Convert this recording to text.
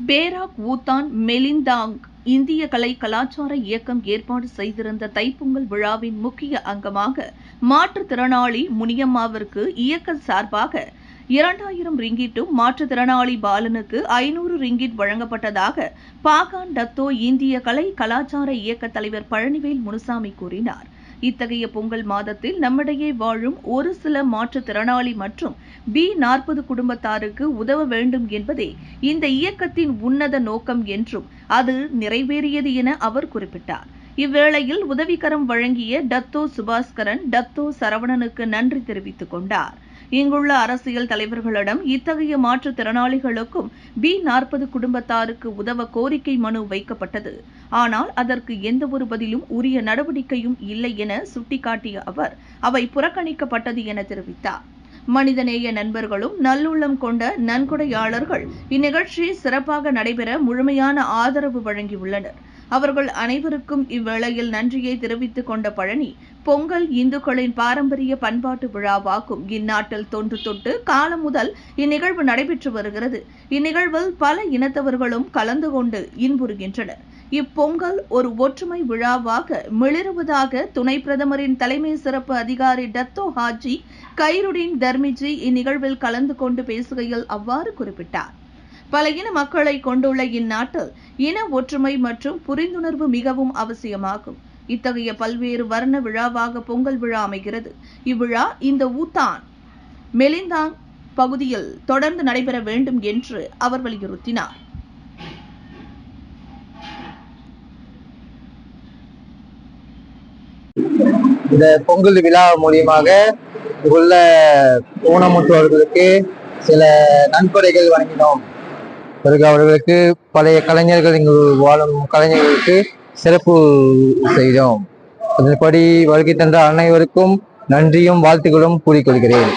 Perak ஊத்தான் மெலிந்தாங் இந்திய கலை கலாச்சார இயக்கம் ஏற்பாடு செய்திருந்த தைப்பொங்கல் விழாவின் முக்கிய அங்கமாக மாற்றுத்திறனாளி முனியம்மாவிற்கு இயக்க சார்பாக இரண்டாயிரம் ரிங்கிட்டும் மாற்றுத்திறனாளி பாலனுக்கு ஐநூறு ரிங்கிட் வழங்கப்பட்டதாக பாகான் டத்தோ இந்திய கலை கலாச்சார இயக்க தலைவர் பழனிவேல் முனுசாமி கூறினார். இத்தகைய பொங்கல் மாதத்தில் நம்மிடையே வாழும் ஒரு சில மாற்றுத்திறனாளி மற்றும் பி நாற்பது குடும்பத்தாருக்கு உதவ வேண்டும் என்பதே இந்த இயக்கத்தின் உன்னத நோக்கம் என்றும் அது நிறைவேறியது என அவர் குறிப்பிட்டார். இவ்வேளையில் உதவிக்கரம் வழங்கிய டத்தோ சுபாஸ்கரன் டத்தோ சரவணனுக்கு நன்றி தெரிவித்துக் கொண்டார். இங்குள்ள அரசியல் தலைவர்களிடம் இத்தகைய மாற்றுத்திறனாளிகளுக்கும் பி நாற்பது குடும்பத்தாருக்கு உதவ கோரிக்கை மனு வைக்கப்பட்டது. ஆனால் அதற்கு எந்த ஒரு பதிலும் உரிய நடவடிக்கையும் இல்லை என சுட்டிக்காட்டிய அவர் அவை புறக்கணிக்கப்பட்டது என தெரிவித்தார். மனிதநேய நண்பர்களும் நல்லுள்ளம் கொண்ட நன்கொடையாளர்கள் இந்நிகழ்ச்சி சிறப்பாக நடைபெற முழுமையான ஆதரவு வழங்கியுள்ளனர். அவர்கள் அனைவருக்கும் இவ்வேளையில் நன்றியை தெரிவித்துக் கொண்ட பழனி பொங்கல் இந்துக்களின் பாரம்பரிய பண்பாட்டு விழாவாகும். இந்நாட்டில் தொன்று தொட்டு காலம் முதல் இந்நிகழ்வு நடைபெற்று வருகிறது. இந்நிகழ்வில் பல இனத்தவர்களும் கலந்து கொண்டு இன்புறுகின்றனர். இப்பொங்கல் ஒரு ஒற்றுமை விழாவாக மிளிருவதாக துணை பிரதமரின் தலைமை சிறப்பு அதிகாரி டத்தோ ஹாஜி கைருடின் தர்மிஜி இந்நிகழ்வில் கலந்து கொண்டு பேசுகையில் அவ்வாறு குறிப்பிட்டார். பல இன மக்களை கொண்டுள்ள இந்நாட்டில் இன ஒற்றுமை மற்றும் புரிந்துணர்வு மிகவும் அவசியமாகும். இத்தகைய பல்வேறு வர்ண விழாவாக பொங்கல் விழா அமைகிறது. இவ்விழா இந்த ஊத்தான் மெலிந்தாங் பகுதியில் தொடர்ந்து நடைபெற வேண்டும் என்று அவர் வலியுறுத்தினார். இந்த பொங்கல் விழா மூலியமாக இங்குள்ள ஊனமுற்றோர்களுக்கு சில நன்கொடைகள் வழங்கினோம். பிறகு அவர்களுக்கு பழைய கலைஞர்கள் இங்கு வாழும் கலைஞர்களுக்கு சிறப்பு செய்தோம். அதன்படி வருகை தந்த அனைவருக்கும் நன்றியும் வாழ்த்துக்களும் கூறிக்கொள்கிறேன்.